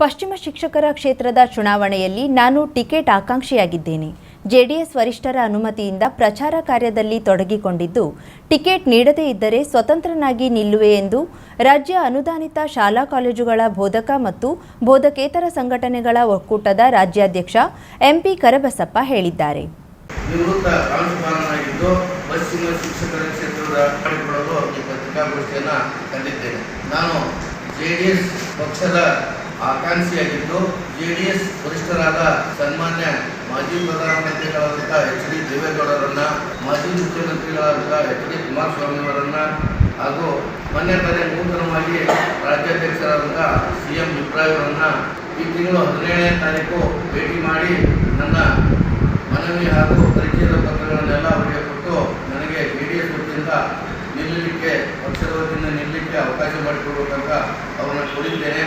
ಪಶ್ಚಿಮ ಶಿಕ್ಷಕರ ಕ್ಷೇತ್ರದ ಚುನಾವಣೆಯಲ್ಲಿ ನಾನು ಟಿಕೆಟ್ ಆಕಾಂಕ್ಷಿಯಾಗಿದ್ದೇನೆ. ಜೆಡಿಎಸ್ ವರಿಷ್ಠರ ಅನುಮತಿಯಿಂದ ಪ್ರಚಾರ ಕಾರ್ಯದಲ್ಲಿ ತೊಡಗಿಕೊಂಡಿದ್ದು, ಟಿಕೆಟ್ ನೀಡದೇ ಇದ್ದರೆ ಸ್ವತಂತ್ರನಾಗಿ ನಿಲ್ಲುವೆ ಎಂದು ರಾಜ್ಯ ಅನುದಾನಿತ ಶಾಲಾ ಕಾಲೇಜುಗಳ ಬೋಧಕ ಮತ್ತು ಬೋಧಕೇತರ ಸಂಘಟನೆಗಳ ಒಕ್ಕೂಟದ ರಾಜ್ಯಾಧ್ಯಕ್ಷ ಎಂಪಿ ಕರಬಸಪ್ಪ ಹೇಳಿದ್ದಾರೆ. ಪಕ್ಷದ ಆಕಾಂಕ್ಷಿಯಾಗಿದ್ದು ಜೆ ಡಿ ಎಸ್ ವರಿಷ್ಠರಾದ ಸನ್ಮಾನ್ಯ ಮಾಜಿ ಪ್ರಧಾನಮಂತ್ರಿಗಳಾದಂಥ ಎಚ್ ಡಿ ದೇವೇಗೌಡರನ್ನ, ಮಾಜಿ ಮುಖ್ಯಮಂತ್ರಿಗಳಾದಂಥ ಎಚ್ ಡಿ ಕುಮಾರಸ್ವಾಮಿ ಅವರನ್ನ ಹಾಗೂ ಮೊನ್ನೆ ತಾನೇ ನೂತನವಾಗಿ ರಾಜ್ಯಾಧ್ಯಕ್ಷರಾದಂಥ ಸಿ ಎಂ ಅವರನ್ನ ಈ ತಿಂಗಳು ಹದಿನೇಳನೇ ತಾರೀಕು ಭೇಟಿ ಮಾಡಿ ನನ್ನ ಮನವಿ ಹಾಗೂ ಪರಿಚಯದ ಪತ್ರಗಳನ್ನೆಲ್ಲ ಅವರಿಗೆ ಕೊಟ್ಟು ನನಗೆ ಜೆ ಡಿ ಎಸ್ ವತಿಯಿಂದ ನಿಲ್ಲಲಿಕ್ಕೆ ಪಕ್ಷದ ವತಿಯಿಂದ ನಿಲ್ಲಲಿಕ್ಕೆ ಅವಕಾಶ ಮಾಡಿಕೊಡ್ಬೇಕಂತ ಅವರನ್ನು ಕೋರಿದ್ದೇನೆ.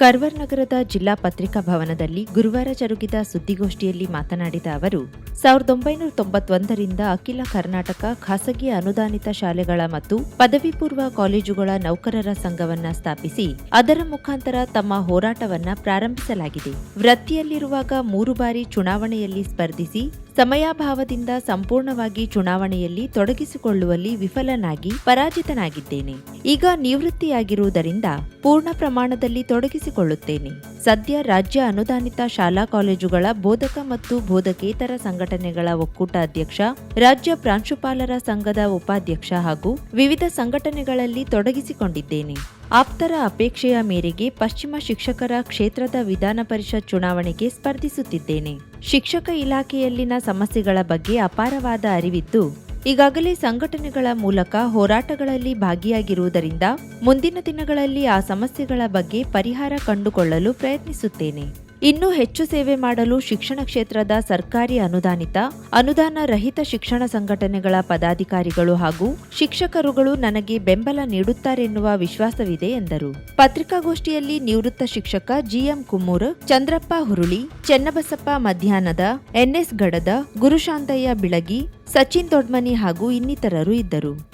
ಕರ್ವರ್ ನಗರದ ಜಿಲ್ಲಾ ಪತ್ರಿಕಾ ಭವನದಲ್ಲಿ ಗುರುವಾರ ಜರುಗಿದ ಸುದ್ದಿಗೋಷ್ಠಿಯಲ್ಲಿ ಮಾತನಾಡಿದ ಅವರು, ಸಾವಿರದ ಒಂಬೈನೂರ ತೊಂಬತ್ತೊಂದರಿಂದ ಅಖಿಲ ಕರ್ನಾಟಕ ಖಾಸಗಿ ಅನುದಾನಿತ ಶಾಲೆಗಳ ಮತ್ತು ಪದವಿ ಪೂರ್ವ ಕಾಲೇಜುಗಳ ನೌಕರರ ಸಂಘವನ್ನ ಸ್ಥಾಪಿಸಿ, ಅದರ ಮುಖಾಂತರ ತಮ್ಮ ಹೋರಾಟವನ್ನ ಪ್ರಾರಂಭಿಸಲಾಗಿದೆ. ವೃತ್ತಿಯಲ್ಲಿರುವಾಗ ಮೂರು ಬಾರಿ ಚುನಾವಣೆಯಲ್ಲಿ ಸ್ಪರ್ಧಿಸಿ ಸಮಯಾಭಾವದಿಂದ ಸಂಪೂರ್ಣವಾಗಿ ಚುನಾವಣೆಯಲ್ಲಿ ತೊಡಗಿಸಿಕೊಳ್ಳುವಲ್ಲಿ ವಿಫಲನಾಗಿ ಪರಾಜಿತನಾಗಿದ್ದೇನೆ. ಈಗ ನಿವೃತ್ತಿಯಾಗಿರುವುದರಿಂದ ಪೂರ್ಣ ಪ್ರಮಾಣದಲ್ಲಿ ತೊಡಗಿಸಿಕೊಳ್ಳುತ್ತೇನೆ. ಸದ್ಯ ರಾಜ್ಯ ಅನುದಾನಿತ ಶಾಲಾ ಕಾಲೇಜುಗಳ ಬೋಧಕ ಮತ್ತು ಬೋಧಕೇತರ ಸಂಘಟನೆಗಳ ಒಕ್ಕೂಟ ಅಧ್ಯಕ್ಷ, ರಾಜ್ಯ ಪ್ರಾಂಶುಪಾಲರ ಸಂಘದ ಉಪಾಧ್ಯಕ್ಷ ಹಾಗೂ ವಿವಿಧ ಸಂಘಟನೆಗಳಲ್ಲಿ ತೊಡಗಿಸಿಕೊಂಡಿದ್ದೇನೆ. ಆಪ್ತರ ಅಪೇಕ್ಷೆಯ ಮೇರೆಗೆ ಪಶ್ಚಿಮ ಶಿಕ್ಷಕರ ಕ್ಷೇತ್ರದ ವಿಧಾನ ಪರಿಷತ್ ಚುನಾವಣೆಗೆ ಸ್ಪರ್ಧಿಸುತ್ತಿದ್ದೇನೆ. ಶಿಕ್ಷಕ ಇಲಾಖೆಯಲ್ಲಿನ ಸಮಸ್ಯೆಗಳ ಬಗ್ಗೆ ಅಪಾರವಾದ ಅರಿವಿದ್ದು, ಈಗಾಗಲೇ ಸಂಘಟನೆಗಳ ಮೂಲಕ ಹೋರಾಟಗಳಲ್ಲಿ ಭಾಗಿಯಾಗಿರುವುದರಿಂದ ಮುಂದಿನ ದಿನಗಳಲ್ಲಿ ಆ ಸಮಸ್ಯೆಗಳ ಬಗ್ಗೆ ಪರಿಹಾರ ಕಂಡುಕೊಳ್ಳಲು ಪ್ರಯತ್ನಿಸುತ್ತೇನೆ. ಇನ್ನೂ ಹೆಚ್ಚು ಸೇವೆ ಮಾಡಲು ಶಿಕ್ಷಣ ಕ್ಷೇತ್ರದ ಸರ್ಕಾರಿ ಅನುದಾನಿತ ಅನುದಾನ ರಹಿತ ಶಿಕ್ಷಣ ಸಂಘಟನೆಗಳ ಪದಾಧಿಕಾರಿಗಳು ಹಾಗೂ ಶಿಕ್ಷಕರುಗಳು ನನಗೆ ಬೆಂಬಲ ನೀಡುತ್ತಾರೆನ್ನುವ ವಿಶ್ವಾಸವಿದೆ ಎಂದರು. ಪತ್ರಿಕಾಗೋಷ್ಠಿಯಲ್ಲಿ ನಿವೃತ್ತ ಶಿಕ್ಷಕ ಜಿಎಂ ಕುಮ್ಮೂರ್, ಚಂದ್ರಪ್ಪ ಹುರುಳಿ, ಚೆನ್ನಬಸಪ್ಪ ಮಧ್ಯಾಹ್ನದ, ಎನ್ಎಸ್ ಗಡದ, ಗುರುಶಾಂತಯ್ಯ ಬಿಳಗಿ, ಸಚಿನ್ ದೊಡ್ಮನಿ ಹಾಗೂ ಇನ್ನಿತರರು ಇದ್ದರು.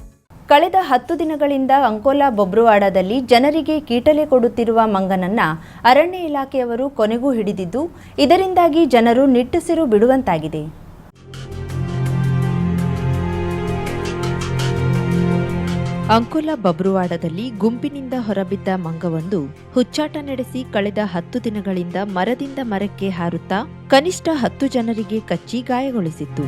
ಕಳೆದ ಹತ್ತು ದಿನಗಳಿಂದ ಅಂಕೋಲಾ ಬೊಬ್ರುವಾಡದಲ್ಲಿ ಜನರಿಗೆ ಕೀಟಲೆ ಕೊಡುತ್ತಿರುವ ಮಂಗನನ್ನ ಅರಣ್ಯ ಇಲಾಖೆಯವರು ಕೊನೆಗೂ ಹಿಡಿದಿದ್ದು, ಇದರಿಂದಾಗಿ ಜನರು ನಿಟ್ಟುಸಿರು ಬಿಡುವಂತಾಗಿದೆ. ಅಂಕೋಲಾ ಬಬ್ರುವಾಡದಲ್ಲಿ ಗುಂಪಿನಿಂದ ಹೊರಬಿದ್ದ ಮಂಗವೊಂದು ಹುಚ್ಚಾಟ ನಡೆಸಿ ಕಳೆದ ಹತ್ತು ದಿನಗಳಿಂದ ಮರದಿಂದ ಮರಕ್ಕೆ ಹಾರುತ್ತಾ ಕನಿಷ್ಠ ಹತ್ತು ಜನರಿಗೆ ಕಚ್ಚಿ ಗಾಯಗೊಳಿಸಿತ್ತು.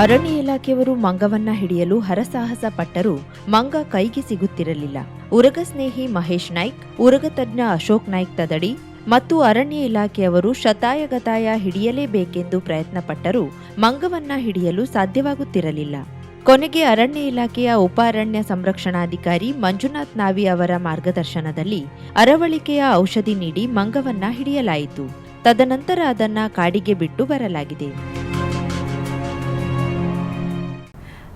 ಅರಣ್ಯ ಇಲಾಖೆಯವರು ಮಂಗವನ್ನ ಹಿಡಿಯಲು ಹರಸಾಹಸ ಪಟ್ಟರೂ ಮಂಗ ಕೈಗೆ ಸಿಗುತ್ತಿರಲಿಲ್ಲ. ಉರಗ ಸ್ನೇಹಿ ಮಹೇಶ್ ನಾಯ್ಕ್, ಉರಗ ತಜ್ಞ ಅಶೋಕ್ ನಾಯ್ಕ್ ತದಡಿ ಮತ್ತು ಅರಣ್ಯ ಇಲಾಖೆಯವರು ಶತಾಯಗತಾಯ ಹಿಡಿಯಲೇಬೇಕೆಂದು ಪ್ರಯತ್ನಪಟ್ಟರೂ ಮಂಗವನ್ನ ಹಿಡಿಯಲು ಸಾಧ್ಯವಾಗುತ್ತಿರಲಿಲ್ಲ. ಕೊನೆಗೆ ಅರಣ್ಯ ಇಲಾಖೆಯ ಉಪ ಅರಣ್ಯ ಸಂರಕ್ಷಣಾಧಿಕಾರಿ ಮಂಜುನಾಥ್ ನಾವಿ ಅವರ ಮಾರ್ಗದರ್ಶನದಲ್ಲಿ ಅರವಳಿಕೆಯ ಔಷಧಿ ನೀಡಿ ಮಂಗವನ್ನ ಹಿಡಿಯಲಾಯಿತು. ತದನಂತರ ಅದನ್ನ ಕಾಡಿಗೆ ಬಿಟ್ಟು ಬರಲಾಗಿದೆ.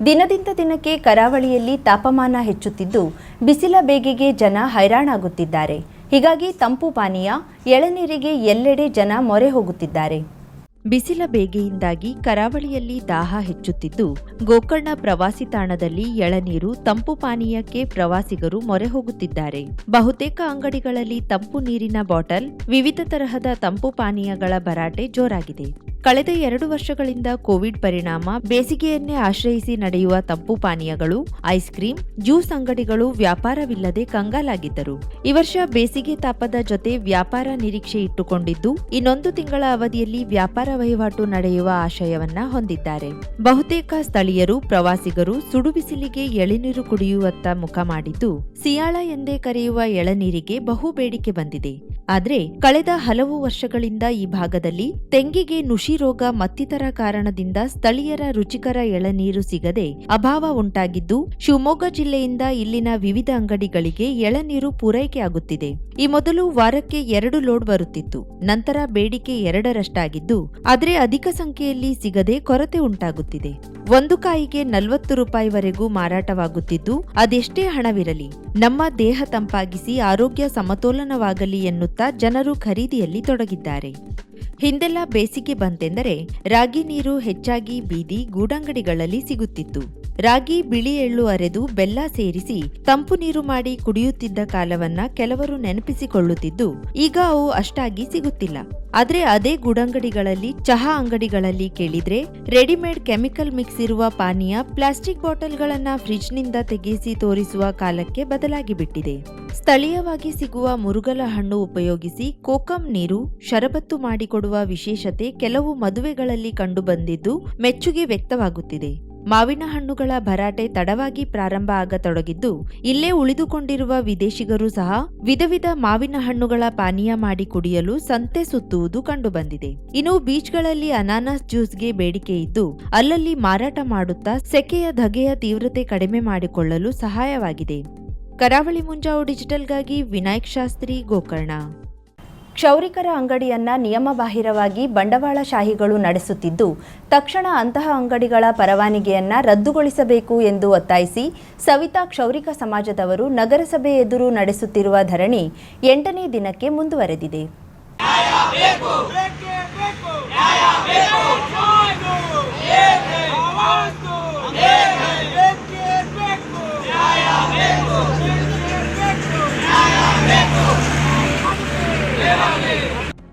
ದಿನದಿಂದ ದಿನಕ್ಕೆ ಕರಾವಳಿಯಲ್ಲಿ ತಾಪಮಾನ ಹೆಚ್ಚುತ್ತಿದ್ದು, ಬಿಸಿಲ ಬೇಗೆಗೆ ಜನ ಹೈರಾಣಾಗುತ್ತಿದ್ದಾರೆ. ಹೀಗಾಗಿ ತಂಪು ಪಾನೀಯ, ಎಳನೀರಿಗೆ ಎಲ್ಲೆಡೆ ಜನ ಮೊರೆ ಹೋಗುತ್ತಿದ್ದಾರೆ. ಬಿಸಿಲ ಬೇಗೆಯಿಂದಾಗಿ ಕರಾವಳಿಯಲ್ಲಿ ದಾಹ ಹೆಚ್ಚುತ್ತಿದ್ದು, ಗೋಕರ್ಣ ಪ್ರವಾಸಿ ತಾಣದಲ್ಲಿ ಎಳನೀರು, ತಂಪು ಪಾನೀಯಕ್ಕೆ ಪ್ರವಾಸಿಗರು ಮೊರೆ ಹೋಗುತ್ತಿದ್ದಾರೆ. ಬಹುತೇಕ ಅಂಗಡಿಗಳಲ್ಲಿ ತಂಪು ನೀರಿನ ಬಾಟಲ್, ವಿವಿಧ ತರಹದ ತಂಪು ಪಾನೀಯಗಳ ಭರಾಟೆ ಜೋರಾಗಿದೆ. ಕಳೆದ ಎರಡು ವರ್ಷಗಳಿಂದ ಕೋವಿಡ್ ಪರಿಣಾಮ, ಬೇಸಿಗೆಯನ್ನೇ ಆಶ್ರಯಿಸಿ ನಡೆಯುವ ತಂಪು ಪಾನೀಯಗಳು, ಐಸ್ ಕ್ರೀಂ, ಜ್ಯೂಸ್ ಅಂಗಡಿಗಳು ವ್ಯಾಪಾರವಿಲ್ಲದೆ ಕಂಗಾಲಾಗಿದ್ದರು. ಈ ವರ್ಷ ಬೇಸಿಗೆ ತಾಪದ ಜೊತೆ ವ್ಯಾಪಾರ ನಿರೀಕ್ಷೆ ಇಟ್ಟುಕೊಂಡಿದ್ದು, ಇನ್ನೊಂದು ತಿಂಗಳ ಅವಧಿಯಲ್ಲಿ ವ್ಯಾಪಾರ ವಹಿವಾಟು ನಡೆಯುವ ಆಶಯವನ್ನ ಹೊಂದಿದ್ದಾರೆ. ಬಹುತೇಕ ಸ್ಥಳೀಯರು, ಪ್ರವಾಸಿಗರು ಸುಡು ಬಿಸಿಲಿಗೆ ಎಳೆನೀರು ಕುಡಿಯುವತ್ತ ಮುಖ ಮಾಡಿದ್ದು, ಸಿಯಾಳ ಎಂದೇ ಕರೆಯುವ ಎಳನೀರಿಗೆ ಬಹು ಬೇಡಿಕೆ ಬಂದಿದೆ. ಆದರೆ, ಕಳೆದ ಹಲವು ವರ್ಷಗಳಿಂದ ಈ ಭಾಗದಲ್ಲಿ ತೆಂಗಿಗೆ ನುಷಿ ರೋಗ ಮತ್ತಿತರ ಕಾರಣದಿಂದ ಸ್ಥಳೀಯರ ರುಚಿಕರ ಎಳನೀರು ಸಿಗದೆ ಅಭಾವ ಉಂಟಾಗಿದ್ದು, ಶಿವಮೊಗ್ಗ ಜಿಲ್ಲೆಯಿಂದ ಇಲ್ಲಿನ ವಿವಿಧ ಅಂಗಡಿಗಳಿಗೆ ಎಳನೀರು ಪೂರೈಕೆಯಾಗುತ್ತಿದೆ ಈ ಮೊದಲು ವಾರಕ್ಕೆ ಎರಡು ಲೋಡ್ ಬರುತ್ತಿತ್ತು. ನಂತರ ಬೇಡಿಕೆ ಎರಡರಷ್ಟಾಗಿದ್ದು, ಆದರೆ ಅಧಿಕ ಸಂಖ್ಯೆಯಲ್ಲಿ ಸಿಗದೆ ಕೊರತೆ ಉಂಟಾಗುತ್ತಿದೆ. ಒಂದು ಕಾಯಿಗೆ ನಲವತ್ತು ರೂಪಾಯಿವರೆಗೂ ಮಾರಾಟವಾಗುತ್ತಿದ್ದು, ಅದೆಷ್ಟೇ ಹಣವಿರಲಿ, ನಮ್ಮ ದೇಹ ತಂಪಾಗಿಸಿ ಆರೋಗ್ಯ ಸಮತೋಲನವಾಗಲಿ ಎನ್ನುತ್ತಾ ಜನರು ಖರೀದಿಯಲ್ಲಿ ತೊಡಗಿದ್ದಾರೆ. ಹಿಂದೆಲ್ಲ ಬೇಸಿಗೆ ಬಂತೆಂದರೆ ರಾಗಿ ನೀರು ಹೆಚ್ಚಾಗಿ ಬೀದಿ ಗೂಡಂಗಡಿಗಳಲ್ಲಿ ಸಿಗುತ್ತಿತ್ತು. ರಾಗಿ, ಬಿಳಿ ಎಳ್ಳು ಅರೆದು ಬೆಲ್ಲ ಸೇರಿಸಿ ತಂಪು ನೀರು ಮಾಡಿ ಕುಡಿಯುತ್ತಿದ್ದ ಕಾಲವನ್ನ ಕೆಲವರು ನೆನಪಿಸಿಕೊಳ್ಳುತ್ತಿದ್ದು, ಈಗ ಅವು ಅಷ್ಟಾಗಿ ಸಿಗುತ್ತಿಲ್ಲ. ಆದ್ರೆ ಅದೇ ಗುಡಂಗಡಿಗಳಲ್ಲಿ, ಚಹಾ ಅಂಗಡಿಗಳಲ್ಲಿ ಕೇಳಿದ್ರೆ, ರೆಡಿಮೇಡ್ ಕೆಮಿಕಲ್ ಮಿಕ್ಸ್ ಇರುವ ಪಾನೀಯ ಪ್ಲಾಸ್ಟಿಕ್ ಬಾಟಲ್ಗಳನ್ನ ಫ್ರಿಡ್ಜ್ನಿಂದ ತೆಗೆಸಿ ತೋರಿಸುವ ಕಾಲಕ್ಕೆ ಬದಲಾಗಿ ಬಿಟ್ಟಿದೆ. ಸ್ಥಳೀಯವಾಗಿ ಸಿಗುವ ಮುರುಗಲ ಹಣ್ಣು ಉಪಯೋಗಿಸಿ ಕೋಕಂ ನೀರು, ಶರಬತ್ತು ಮಾಡಿಕೊಡುವ ವಿಶೇಷತೆ ಕೆಲವು ಮದುವೆಗಳಲ್ಲಿ ಕಂಡುಬಂದಿದ್ದು ಮೆಚ್ಚುಗೆ ವ್ಯಕ್ತವಾಗುತ್ತಿದೆ. ಮಾವಿನ ಹಣ್ಣುಗಳ ಭರಾಟೆ ತಡವಾಗಿ ಪ್ರಾರಂಭ ಆಗತೊಡಗಿದ್ದು, ಇಲ್ಲೇ ಉಳಿದುಕೊಂಡಿರುವ ವಿದೇಶಿಗರು ಸಹ ವಿಧ ವಿಧ ಮಾವಿನ ಹಣ್ಣುಗಳ ಪಾನೀಯ ಮಾಡಿ ಕುಡಿಯಲು ಸಂತೆ ಸುತ್ತುವುದು ಕಂಡುಬಂದಿದೆ. ಇನ್ನು ಬೀಚ್ಗಳಲ್ಲಿ ಅನಾನಸ್ ಜ್ಯೂಸ್ಗೆ ಬೇಡಿಕೆ ಇದ್ದು, ಅಲ್ಲಲ್ಲಿ ಮಾರಾಟ ಮಾಡುತ್ತಾ ಸೆಕೆಯ ಧಗೆಯ ತೀವ್ರತೆ ಕಡಿಮೆ ಮಾಡಿಕೊಳ್ಳಲು ಸಹಾಯವಾಗಿದೆ. ಕರಾವಳಿ ಮುಂಜಾವು ಡಿಜಿಟಲ್ಗಾಗಿ ವಿನಾಯಕ್ ಶಾಸ್ತ್ರಿ ಗೋಕರ್ಣ ಕ್ಷೌರಿಕರ ಅಂಗಡಿಯನ್ನ ನಿಯಮಬಾಹಿರವಾಗಿ ಬಂಡವಾಳಶಾಹಿಗಳು ನಡೆಸುತ್ತಿದ್ದು ತಕ್ಷಣ ಅಂತಹ ಅಂಗಡಿಗಳ ಪರವಾನಗಿಯನ್ನ ರದ್ದುಗೊಳಿಸಬೇಕು ಎಂದು ಒತ್ತಾಯಿಸಿ ಸವಿತಾ ಕ್ಷೌರಿಕ ಸಮಾಜದವರು ನಗರಸಭೆ ಎದುರು ನಡೆಸುತ್ತಿರುವ ಧರಣಿ ಎಂಟನೇ ದಿನಕ್ಕೆ ಮುಂದುವರೆದಿದೆ ಬೇಕೇ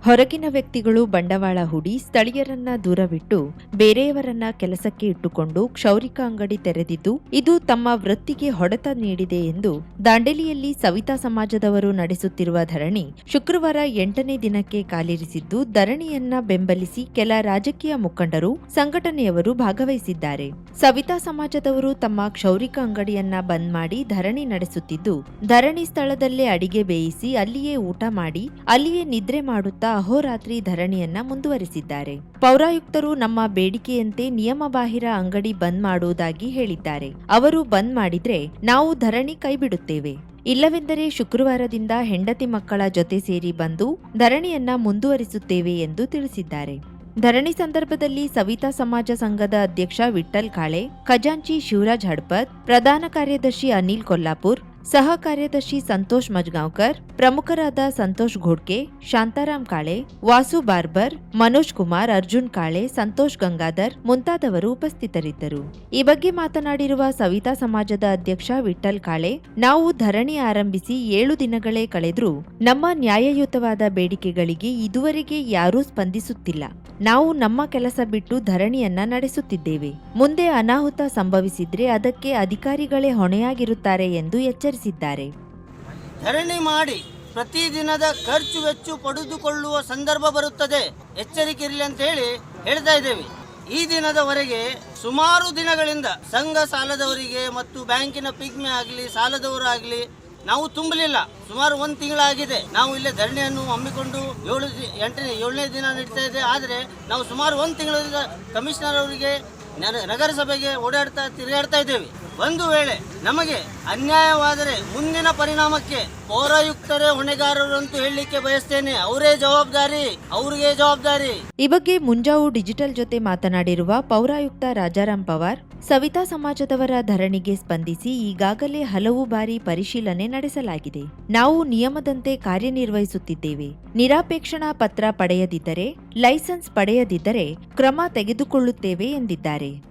ಹೊರಗಿನ ವ್ಯಕ್ತಿಗಳು ಬಂಡವಾಳ ಹೂಡಿ ಸ್ಥಳೀಯರನ್ನ ದೂರವಿಟ್ಟು ಬೇರೆಯವರನ್ನ ಕೆಲಸಕ್ಕೆ ಇಟ್ಟುಕೊಂಡು ಕ್ಷೌರಿಕ ಅಂಗಡಿ ತೆರೆದಿದ್ದು, ಇದು ತಮ್ಮ ವೃತ್ತಿಗೆ ಹೊಡೆತ ನೀಡಿದೆ ಎಂದು ದಾಂಡೇಲಿಯಲ್ಲಿ ಸವಿತಾ ಸಮಾಜದವರು ನಡೆಸುತ್ತಿರುವ ಧರಣಿ ಶುಕ್ರವಾರ ಎಂಟನೇ ದಿನಕ್ಕೆ ಕಾಲಿರಿಸಿದ್ದು, ಧರಣಿಯನ್ನ ಬೆಂಬಲಿಸಿ ಕೆಲ ರಾಜಕೀಯ ಮುಖಂಡರು, ಸಂಘಟನೆಯವರು ಭಾಗವಹಿಸಿದ್ದಾರೆ. ಸವಿತಾ ಸಮಾಜದವರು ತಮ್ಮ ಕ್ಷೌರಿಕ ಅಂಗಡಿಯನ್ನ ಬಂದ್ ಮಾಡಿ ಧರಣಿ ನಡೆಸುತ್ತಿದ್ದು, ಧರಣಿ ಸ್ಥಳದಲ್ಲೇ ಅಡಿಗೆ ಬೇಯಿಸಿ ಅಲ್ಲಿಯೇ ಊಟ ಮಾಡಿ, ಅಲ್ಲಿಯೇ ನಿದ್ರೆ ಮಾಡುತ್ತಾ ಅಹೋರಾತ್ರಿ ಧರಣಿಯನ್ನ ಮುಂದುವರಿಸಿದ್ದಾರೆ. ಪೌರಾಯುಕ್ತರು ನಮ್ಮ ಬೇಡಿಕೆಯಂತೆ ನಿಯಮಬಾಹಿರ ಅಂಗಡಿ ಬಂದ್ ಮಾಡುವುದಾಗಿ ಹೇಳಿದ್ದಾರೆ. ಅವರು ಬಂದ್ ಮಾಡಿದ್ರೆ ನಾವು ಧರಣಿ ಕೈಬಿಡುತ್ತೇವೆ. ಇಲ್ಲವೆಂದರೆ ಶುಕ್ರವಾರದಿಂದ ಹೆಂಡತಿ ಮಕ್ಕಳ ಜೊತೆ ಸೇರಿ ಬಂದು ಧರಣಿಯನ್ನ ಮುಂದುವರಿಸುತ್ತೇವೆ ಎಂದು ತಿಳಿಸಿದ್ದಾರೆ. ಧರಣಿ ಸಂದರ್ಭದಲ್ಲಿ ಸವಿತಾ ಸಮಾಜ ಸಂಘದ ಅಧ್ಯಕ್ಷ ವಿಠ್ಠಲ್ ಕಾಳೆ, ಖಜಾಂಚಿ ಶಿವರಾಜ್ ಹಡ್ಪತ್, ಪ್ರಧಾನ ಕಾರ್ಯದರ್ಶಿ ಅನಿಲ್ ಕೊಲ್ಲಾಪುರ್, ಸಹ ಕಾರ್ಯದರ್ಶಿ ಸಂತೋಷ್ ಮಜ್ಗಾಂವ್ಕರ್ ಪ್ರಮುಖರಾದ ಸಂತೋಷ್ ಘೋಡ್ಕೆ ಶಾಂತಾರಾಮ್ ಕಾಳೆ, ವಾಸು ಬಾರ್ಬರ್, ಮನೋಜ್ ಕುಮಾರ್, ಅರ್ಜುನ್ ಕಾಳೆ, ಸಂತೋಷ್ ಗಂಗಾಧರ್ ಮುಂತಾದವರು ಉಪಸ್ಥಿತರಿದ್ದರು. ಈ ಬಗ್ಗೆ ಮಾತನಾಡಿರುವ ಸವಿತಾ ಸಮಾಜದ ಅಧ್ಯಕ್ಷ ವಿಠಲ್ ಕಾಳೆ, ನಾವು ಧರಣಿ ಆರಂಭಿಸಿ ಏಳು ದಿನಗಳೇ ಕಳೆದ್ರೂ ನಮ್ಮ ನ್ಯಾಯಯುತವಾದ ಬೇಡಿಕೆಗಳಿಗೆ ಇದುವರೆಗೆ ಯಾರೂ ಸ್ಪಂದಿಸುತ್ತಿಲ್ಲ. ನಾವು ನಮ್ಮ ಕೆಲಸ ಬಿಟ್ಟು ಧರಣಿಯನ್ನ ನಡೆಸುತ್ತಿದ್ದೇವೆ. ಮುಂದೆ ಅನಾಹುತ ಸಂಭವಿಸಿದ್ರೆ ಅದಕ್ಕೆ ಅಧಿಕಾರಿಗಳೇ ಹೊಣೆಯಾಗಿರುತ್ತಾರೆ ಎಂದು ಎಚ್ಚರಿಸಿದ್ದಾರೆ. ಧರಣಿ ಮಾಡಿ ಪ್ರತಿದಿನದ ಖರ್ಚು ವೆಚ್ಚು ಪಡೆದುಕೊಳ್ಳುವ ಸಂದರ್ಭ ಬರುತ್ತದೆ. ಎಚ್ಚರಿಕೆ ಇರಲಿ ಅಂತ ಹೇಳಿ ಹೇಳ್ತಾ ಇದ್ದೇವೆ. ಈ ದಿನದವರೆಗೆ ಸುಮಾರು ದಿನಗಳಿಂದ ಸಂಘ ಸಾಲದವರಿಗೆ ಮತ್ತು ಬ್ಯಾಂಕಿನ ಪಿಗ್ಮೆ ಆಗಲಿ ಸಾಲದವರಾಗಲಿ ನಾವು ತುಂಬಲಿಲ್ಲ. ಸುಮಾರು ಒಂದು ತಿಂಗಳಾಗಿದೆ. ನಾವು ಇಲ್ಲೇ ಧರಣಿಯನ್ನು ಹಮ್ಮಿಕೊಂಡು ಏಳು ಎಂಟನೇ, ಏಳನೇ ದಿನ ನಡೀತಾ ಇದೆ. ಆದರೆ ನಾವು ಸುಮಾರು ಒಂದು ತಿಂಗಳಿಂದ ಕಮಿಷನರ್ ಅವರಿಗೆ ನರ- ನಗರಸಭೆಗೆ ಓಡಾಡ್ತಾ, ತಿರುಗಾಡ್ತಾ ಇದ್ದೇವೆ. ಒಂದು ವೇಳೆ ನಮಗೆ ಅನ್ಯಾಯವಾದರೆ ಮುಂದಿನ ಪರಿಣಾಮಕ್ಕೆ ಪೌರಾಯುಕ್ತರೇ ಹೊಣೆಗಾರರು ಅಂತ ಹೇಳಲಿಕ್ಕೆ ಬಯಸ್ತೇನೆ. ಅವರೇ ಜವಾಬ್ದಾರಿ, ಅವ್ರಿಗೆ ಜವಾಬ್ದಾರಿ. ಈ ಬಗ್ಗೆ ಮುಂಜಾವು ಡಿಜಿಟಲ್ ಜೊತೆ ಮಾತನಾಡಿರುವ ಪೌರಾಯುಕ್ತ ರಾಜಾರಾಮ್ ಪವಾರ್ ಸವಿತಾ ಸಮಾಜದವರ ಧರಣಿಗೆ ಸ್ಪಂದಿಸಿ ಈಗಾಗಲೇ ಹಲವು ಬಾರಿ ಪರಿಶೀಲನೆ ನಡೆಸಲಾಗಿದೆ. ನಾವು ನಿಯಮದಂತೆ ಕಾರ್ಯನಿರ್ವಹಿಸುತ್ತಿದ್ದೇವೆ. ನಿರಾಪೇಕ್ಷಣಾ ಪತ್ರ ಪಡೆಯದಿದ್ದರೆ, ಲೈಸೆನ್ಸ್ ಪಡೆಯದಿದ್ದರೆ ಕ್ರಮ ತೆಗೆದುಕೊಳ್ಳುತ್ತೇವೆ ಎಂದಿದ್ದಾರೆ.